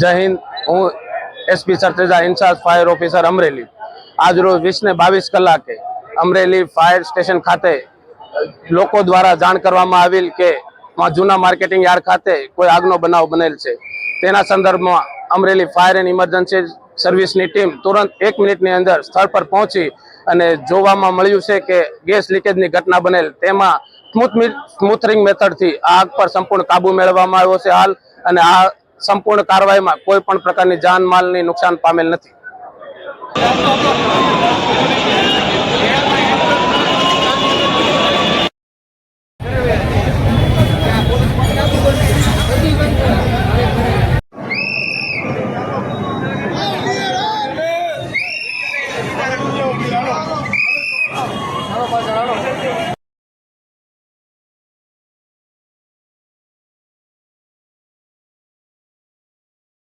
જય હિન્દ. હું SP Sarteja incharge fire officer Amreli. આજ રોજ વીસ ને બાવીસ કલાકે અમરેલી ફાયર સ્ટેશન ખાતે લોકો દ્વારા જાણ કરવામાં આવેલ કે જૂના માર્કેટિંગ યાર્ડ ખાતે કોઈ આગનો બનાવ બનેલ છે. તેના સંદર્ભમાં અમરેલી ફાયર એન્ડ ઇમરજન્સી સર્વિસની ટીમ તુરંત એક મિનિટની અંદર સ્થળ પર પહોંચી અને જોવામાં મળ્યું છે કે ગેસ લીકેજની ઘટના બનેલ. તેમાં સ્મૂથ સ્મૂથરિંગ મેથડથી આ આગ પર સંપૂર્ણ કાબુ મેળવવામાં આવ્યો છે હાલ અને આ સંપૂર્ણ કાર્યવાહીમાં કોઈ પણ પ્રકારની જાન માલની નુકસાન પામેલ નથી. ચાલો